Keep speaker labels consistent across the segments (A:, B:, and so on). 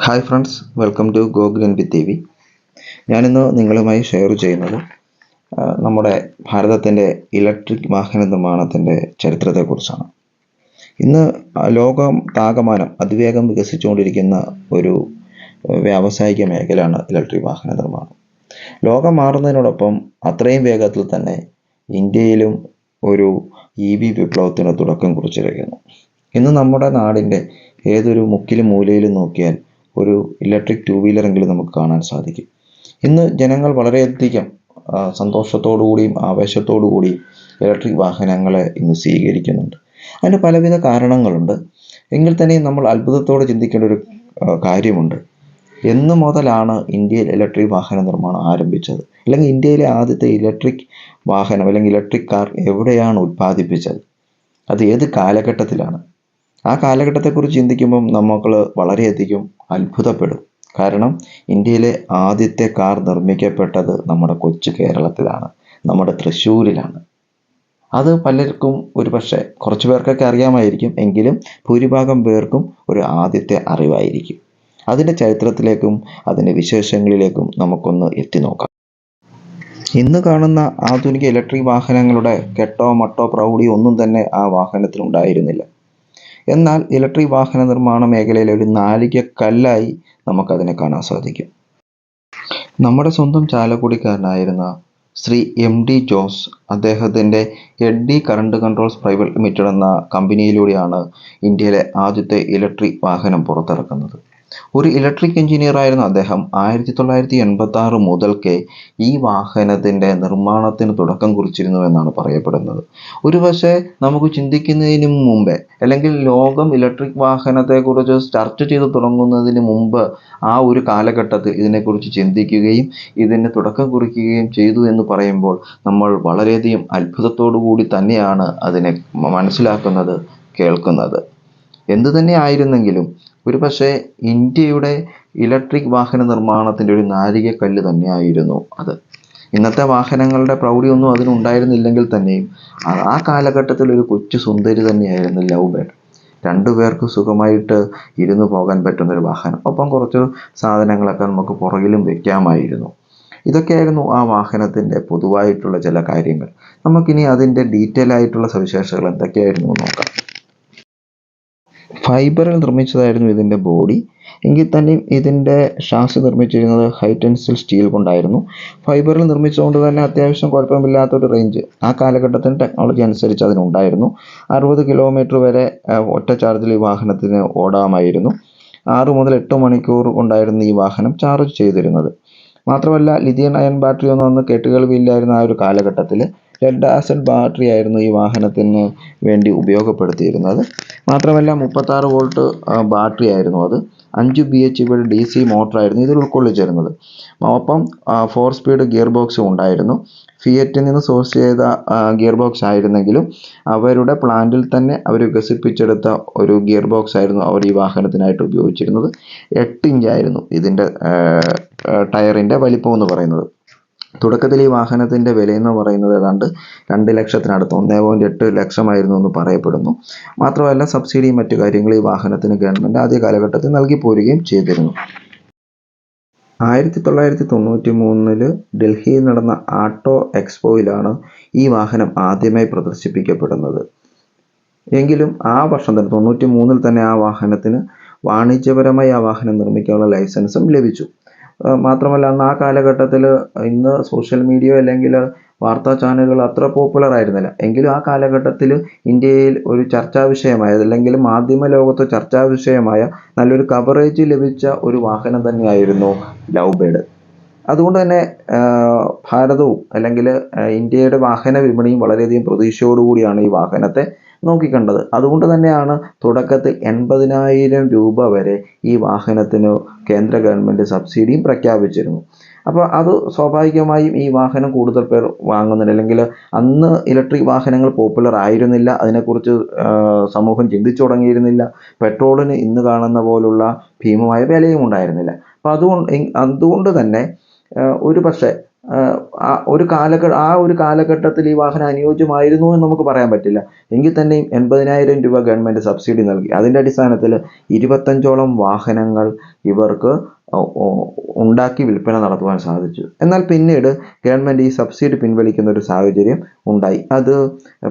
A: Hi friends welcome to go green P T V ഞാനിന്ന് നിങ്ങളുമായി share ചെയ്യുന്നത് നമ്മുടെ ഭാരതത്തിന്റെ ഇലക്ട്രിക് വാഹന നിർമ്മാണത്തിന്റെ ചരിത്രത്തെക്കുറിച്ചാണ്. ഇന്ന് ലോകം താകമാനം അതിവേഗം വികസിച്ചുകൊണ്ടിരിക്കുന്ന ഒരു വ്യാവസായിക മേഖലയാണ് ഇലക്ട്രിക് വാഹന നിർമ്മാണം. ലോകം മാറുന്നതിനോടൊപ്പം അത്രയും വേഗത്തിൽ തന്നെ ഇന്ത്യയിലും ഒരു ഇ വി വിപ്ലവത്തിന് തുടക്കം കുറിച്ചിരിക്കുന്നു. ഇന്ന് നമ്മുടെ നാടിന്റെ ഏതൊരു മുക്കിലും മൂലയിലും നോക്കിയാൽ ഒരു ഇലക്ട്രിക് ടു വീലറെങ്കിലും നമുക്ക് കാണാൻ സാധിക്കും. ഇന്ന് ജനങ്ങൾ വളരെയധികം സന്തോഷത്തോടുകൂടിയും ആവേശത്തോടു കൂടിയും ഇലക്ട്രിക് വാഹനങ്ങളെ ഇന്ന് സ്വീകരിക്കുന്നുണ്ട്. അതിന് പലവിധ കാരണങ്ങളുണ്ട്. എങ്കിൽ തന്നെയും നമ്മൾ അത്ഭുതത്തോടെ ചിന്തിക്കേണ്ട ഒരു കാര്യമുണ്ട്. എന്ന് മുതലാണ് ഇന്ത്യയിൽ ഇലക്ട്രിക് വാഹന നിർമ്മാണം ആരംഭിച്ചത്. അല്ലെങ്കിൽ ഇന്ത്യയിലെ ആദ്യത്തെ ഇലക്ട്രിക് വാഹനം അല്ലെങ്കിൽ ഇലക്ട്രിക് കാർ എവിടെയാണ് ഉത്പാദിപ്പിച്ചത്? അത് ഏത് കാലഘട്ടത്തിലാണ്? ആ കാലഘട്ടത്തെക്കുറിച്ച് ചിന്തിക്കുമ്പം നമ്മൾ വളരെയധികം അത്ഭുതപ്പെടും. കാരണം ഇന്ത്യയിലെ ആദ്യത്തെ കാർ നിർമ്മിക്കപ്പെട്ടത് നമ്മുടെ കൊച്ചു കേരളത്തിലാണ് നമ്മുടെ തൃശ്ശൂരിലാണ്. അത് പലർക്കും ഒരു പക്ഷേ കുറച്ച് പേർക്കൊക്കെ അറിയാമായിരിക്കും എങ്കിലും ഭൂരിഭാഗം പേർക്കും ഒരു ആദ്യത്തെ അറിവായിരിക്കും. അതിന്റെ ചരിത്രത്തിലേക്കും അതിന്റെ വിശേഷങ്ങളിലേക്കും നമുക്കൊന്ന് എത്തിനോക്കാം ഇന്ന് കാണുന്ന ആധുനിക ഇലക്ട്രിക് വാഹനങ്ങളുടെ കെട്ടോ മട്ടോ പ്രൗഢിയോ ഒന്നും തന്നെ ആ വാഹനത്തിൽ ഉണ്ടായിരുന്നില്ല എന്നാൽ ഇലക്ട്രിക് വാഹന നിർമ്മാണ മേഖലയിലെ ഒരു നാഴികക്കല്ലായി നമുക്കതിനെ കാണാൻ സാധിക്കും. നമ്മുടെ സ്വന്തം ചാലക്കുടിക്കാരനായിരുന്ന ശ്രീ എം ഡി ജോസ് അദ്ദേഹത്തിന്റെ eddy current controls private limited എന്ന കമ്പനിയിലൂടെയാണ് ഇന്ത്യയിലെ ആദ്യത്തെ ഇലക്ട്രിക് വാഹനം പുറത്തിറക്കുന്നത്. ഒരു ഇലക്ട്രിക് എഞ്ചിനീയർ ആയിരുന്ന അദ്ദേഹം ആയിരത്തി തൊള്ളായിരത്തി എൺപത്തി ആറ് മുതൽക്കേ ഈ വാഹനത്തിന്റെ നിർമ്മാണത്തിന് തുടക്കം കുറിച്ചിരുന്നു എന്നാണ് പറയപ്പെടുന്നത്. ഒരു പക്ഷേ നമുക്ക് ചിന്തിക്കുന്നതിന് മുമ്പേ അല്ലെങ്കിൽ ലോകം ഇലക്ട്രിക് വാഹനത്തെക്കുറിച്ച് ചർച്ച ചെയ്ത് തുടങ്ങുന്നതിന് മുമ്പ് ആ ഒരു കാലഘട്ടത്തിൽ ഇതിനെക്കുറിച്ച് ചിന്തിക്കുകയും ഇതിന് തുടക്കം കുറിക്കുകയും ചെയ്തു എന്ന് പറയുമ്പോൾ നമ്മൾ വളരെയധികം അത്ഭുതത്തോടു കൂടി തന്നെയാണ് അതിനെ മനസ്സിലാക്കുന്നത് കേൾക്കുന്നത്. എന്തു തന്നെ ആയിരുന്നെങ്കിലും ഒരു പക്ഷേ ഇന്ത്യയുടെ ഇലക്ട്രിക് വാഹന നിർമ്മാണത്തിന്റെ ഒരു നാഴികക്കല്ല് തന്നെയായിരുന്നു അത്. ഇന്നത്തെ വാഹനങ്ങളുടെ പ്രൗഢിയൊന്നും അതിനുണ്ടായിരുന്നില്ലെങ്കിൽ തന്നെയും ആ- കാലഘട്ടത്തിൽ ഒരു കൊച്ചു സുന്ദരി തന്നെയായിരുന്നു ലവ് ബേഡ് രണ്ടുപേർക്ക് സുഖമായിട്ട് ഇരുന്ന് പോകാൻ പറ്റുന്ന ഒരു വാഹനം. ഒപ്പം കുറച്ച് സാധനങ്ങളൊക്കെ നമുക്ക് പുറകിലും വെക്കാമായിരുന്നു. ഇതൊക്കെയായിരുന്നു ആ വാഹനത്തിന്റെ പൊതുവായിട്ടുള്ള ചില കാര്യങ്ങൾ. നമുക്കിനി അതിന്റെ ഡീറ്റെയിൽ ആയിട്ടുള്ള സവിശേഷതകൾ എന്തൊക്കെയായിരുന്നു നോക്കാം. ഫൈബറിൽ നിർമ്മിച്ചതായിരുന്നു ഇതിന്റെ ബോഡി എങ്കിൽ തന്നെയും ഇതിന്റെ ഷാസി നിർമ്മിച്ചിരുന്നത് ഹൈറ്റൻസിൽ സ്റ്റീൽ കൊണ്ടായിരുന്നു. ഫൈബറിൽ നിർമ്മിച്ചുകൊണ്ട് തന്നെ അത്യാവശ്യം കുഴപ്പമില്ലാത്തൊരു റേഞ്ച് ആ കാലഘട്ടത്തിന് ടെക്നോളജി അനുസരിച്ച് അതിനുണ്ടായിരുന്നു. അറുപത് കിലോമീറ്റർ വരെ ഒറ്റ ചാർജിൽ ഈ വാഹനത്തിന് ഓടാമായിരുന്നു. ആറ് മുതൽ എട്ട് മണിക്കൂർ കൊണ്ടായിരുന്നു ഈ വാഹനം ചാർജ് ചെയ്തിരുന്നത്. മാത്രമല്ല ലിഥിയൻ അയൺ ബാറ്ററി ഒന്നും അന്ന് കേട്ടുകേൾവിയില്ലായിരുന്ന ആ ഒരു കാലഘട്ടത്തിൽ ലെഡ് ആസിഡ് ബാറ്ററി ആയിരുന്നു ഈ വാഹനത്തിന് വേണ്ടി ഉപയോഗപ്പെടുത്തിയിരുന്നത്. മാത്രമല്ല മുപ്പത്താറ് വോൾട്ട് ബാറ്ററി ആയിരുന്നു അത്. അഞ്ച് ബി എച്ച് പിയുടെ ഡി സി മോട്ടറായിരുന്നു ഇതിൽ ഉൾക്കൊള്ളിച്ചിരുന്നത്. ഒപ്പം ഫോർ സ്പീഡ് ഗിയർ ബോക്സും ഉണ്ടായിരുന്നു. ഫിയറ്റിൽ നിന്ന് സോഴ്സ് ചെയ്ത ഗിയർ ബോക്സ് ആയിരുന്നെങ്കിലും അവരുടെ പ്ലാന്റിൽ തന്നെ അവർ വികസിപ്പിച്ചെടുത്ത ഒരു ഗിയർ ബോക്സ് ആയിരുന്നു അവർ ഈ വാഹനത്തിനായിട്ട് ഉപയോഗിച്ചിരുന്നത്. എട്ട് ഇഞ്ചായിരുന്നു ഇതിന്റെ ടയറിന്റെ വലിപ്പം എന്ന് പറയുന്നത്. തുടക്കത്തിൽ ഈ വാഹനത്തിന്റെ എന്ന് പറയുന്നത് ഏതാണ്ട് രണ്ട് ലക്ഷത്തിനടുത്ത് ഒന്നേ പോയിന്റ് എട്ട് ലക്ഷമായിരുന്നു എന്ന് പറയപ്പെടുന്നു. മാത്രമല്ല സബ്സിഡിയും മറ്റു കാര്യങ്ങളും ഈ വാഹനത്തിന് ഗവൺമെന്റ് ആദ്യ കാലഘട്ടത്തിൽ നൽകി പോരുകയും ചെയ്തിരുന്നു. ആയിരത്തി തൊള്ളായിരത്തി തൊണ്ണൂറ്റി മൂന്നിൽ ഡൽഹിയിൽ നടന്ന ആട്ടോ എക്സ്പോയിലാണ് ഈ വാഹനം ആദ്യമായി പ്രദർശിപ്പിക്കപ്പെടുന്നത്. എങ്കിലും ആ വർഷം തന്നെ തൊണ്ണൂറ്റി മൂന്നിൽ തന്നെ ആ വാഹനത്തിന് വാണിജ്യപരമായി ആ വാഹനം നിർമ്മിക്കാനുള്ള ലൈസൻസും ലഭിച്ചു. മാത്രമല്ല അന്ന് ആ കാലഘട്ടത്തിൽ ഇന്ന് സോഷ്യൽ മീഡിയ അല്ലെങ്കിൽ വാർത്താ ചാനലുകൾ അത്ര പോപ്പുലർ ആയിരുന്നില്ല. എങ്കിലും ആ കാലഘട്ടത്തിൽ ഇന്ത്യയിൽ ഒരു ചർച്ചാ വിഷയമായ അല്ലെങ്കിൽ മാധ്യമ ലോകത്ത് ചർച്ചാ വിഷയമായ നല്ലൊരു കവറേജ് ലഭിച്ച ഒരു വാഹനം തന്നെയായിരുന്നു ലവ് ബേഡ് അതുകൊണ്ട് തന്നെ ഭാരതവും അല്ലെങ്കിൽ ഇന്ത്യയുടെ വാഹന വിപണിയും വളരെയധികം പ്രതീക്ഷയോടുകൂടിയാണ് ഈ വാഹനത്തെ നോക്കിക്കണ്ടത്. അതുകൊണ്ട് തന്നെയാണ് തുടക്കത്തിൽ എൺപതിനായിരം രൂപ വരെ ഈ വാഹനത്തിന് കേന്ദ്ര ഗവൺമെന്റ് സബ്സിഡിയും പ്രഖ്യാപിച്ചിരുന്നു. അപ്പോൾ അത് സ്വാഭാവികമായും ഈ വാഹനം കൂടുതൽ പേർ വാങ്ങുന്നുണ്ട്. അല്ലെങ്കിൽ അന്ന് ഇലക്ട്രിക് വാഹനങ്ങൾ പോപ്പുലർ ആയിരുന്നില്ല. അതിനെക്കുറിച്ച് സമൂഹം ചിന്തിച്ചു തുടങ്ങിയിരുന്നില്ല. പെട്രോളിന് ഇന്ന് കാണുന്ന പോലുള്ള ഭീമമായ വിലയും ഉണ്ടായിരുന്നില്ല. അപ്പോൾ അതുകൊണ്ട് അതുകൊണ്ട് തന്നെ ഒരു പക്ഷേ ഒരു കാലഘ ആ ഒരു കാലഘട്ടത്തിൽ ഈ വാഹനം അനുയോജ്യമായിരുന്നു എന്ന് നമുക്ക് പറയാൻ പറ്റില്ല. എങ്കിൽ തന്നെയും എൺപതിനായിരം രൂപ ഗവൺമെന്റ് സബ്സിഡി നൽകി. അതിന്റെ അടിസ്ഥാനത്തിൽ ഇരുപത്തഞ്ചോളം വാഹനങ്ങൾ ഇവർക്ക് ഉണ്ടാക്കി വിൽപ്പന നടത്തുവാൻ സാധിച്ചു. എന്നാൽ പിന്നീട് ഗവൺമെന്റ് ഈ സബ്സിഡി പിൻവലിക്കുന്ന ഒരു സാഹചര്യം ഉണ്ടായി. അത്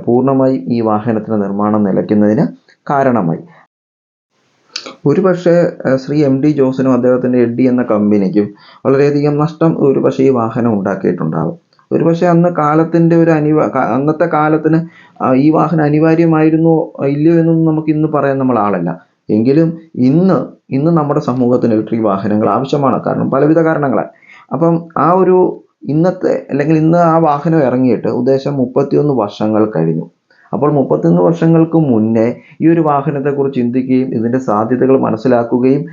A: പൂർണമായും ഈ വാഹനത്തിന്റെ നിർമ്മാണം നിലയ്ക്കുന്നതിന് കാരണമായി. ഒരുപക്ഷെ ശ്രീ എം ഡി ജോസിനും അദ്ദേഹത്തിന്റെ എഡ്ഡി എന്ന കമ്പനിക്കും വളരെയധികം നഷ്ടം ഒരുപക്ഷെ ഈ വാഹനം ഉണ്ടാക്കിയിട്ടുണ്ടാകും ഒരുപക്ഷെ അന്ന് കാലത്തിന്റെ ഒരു അനിവാ അന്നത്തെ കാലത്തിന് ഈ വാഹനം അനിവാര്യമായിരുന്നു ഇല്ലയോ എന്നൊന്നും നമുക്ക് ഇന്ന് പറയാൻ നമ്മൾ ആളല്ല. എങ്കിലും ഇന്ന് ഇന്ന് നമ്മുടെ സമൂഹത്തിന് ഇലക്ട്രിക് വാഹനങ്ങൾ ആവശ്യമാണ്. കാരണം പലവിധ കാരണങ്ങളാൽ. അപ്പം ആ ഒരു ഇന്നത്തെ അല്ലെങ്കിൽ ഇന്ന് ആ വാഹനം ഇറങ്ങിയിട്ട് ഉദ്ദേശം മുപ്പത്തിയൊന്ന് വർഷങ്ങൾ കഴിഞ്ഞു. അപ്പോൾ മുപ്പത്തൊന്ന് വർഷങ്ങൾക്ക് മുന്നേ ഈ ഒരു വാഹനത്തെക്കുറിച്ച് ചിന്തിക്കുകയും ഇതിന്റെ സാധ്യതകൾ മനസ്സിലാക്കുകയും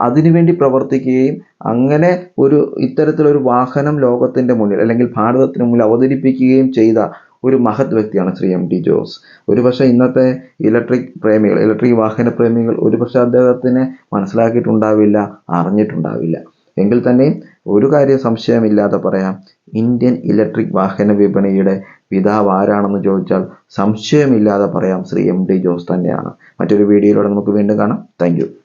A: അതിനുവേണ്ടി പ്രവർത്തിക്കുകയും അങ്ങനെ ഒരു ഇത്തരത്തിലൊരു വാഹനം ലോകത്തിന്റെ മുന്നിൽ അല്ലെങ്കിൽ ഭാരതത്തിന് മുന്നിൽ അവതരിപ്പിക്കുകയും ചെയ്ത ഒരു മഹത് വ്യക്തിയാണ് ശ്രീ എം ടി ജോസ്. ഒരുപക്ഷെ ഇന്നത്തെ ഇലക്ട്രിക് പ്രേമികൾ ഇലക്ട്രിക് വാഹന പ്രേമികൾ ഒരുപക്ഷെ അദ്ദേഹത്തിനെ മനസ്സിലാക്കിയിട്ടുണ്ടാവില്ല അറിഞ്ഞിട്ടുണ്ടാവില്ല. എങ്കിൽ തന്നെയും ഒരു കാര്യം സംശയമില്ലാതെ പറയാം ഇന്ത്യൻ ഇലക്ട്രിക് വാഹന വിപണിയുടെ പിതാവ് ആരാണെന്ന് ചോദിച്ചാൽ സംശയമില്ലാതെ പറയാം. ശ്രീ എം ഡി ജോസ് തന്നെയാണ്. മറ്റൊരു വീഡിയോയിലൂടെ നമുക്ക് വീണ്ടും കാണാം. താങ്ക്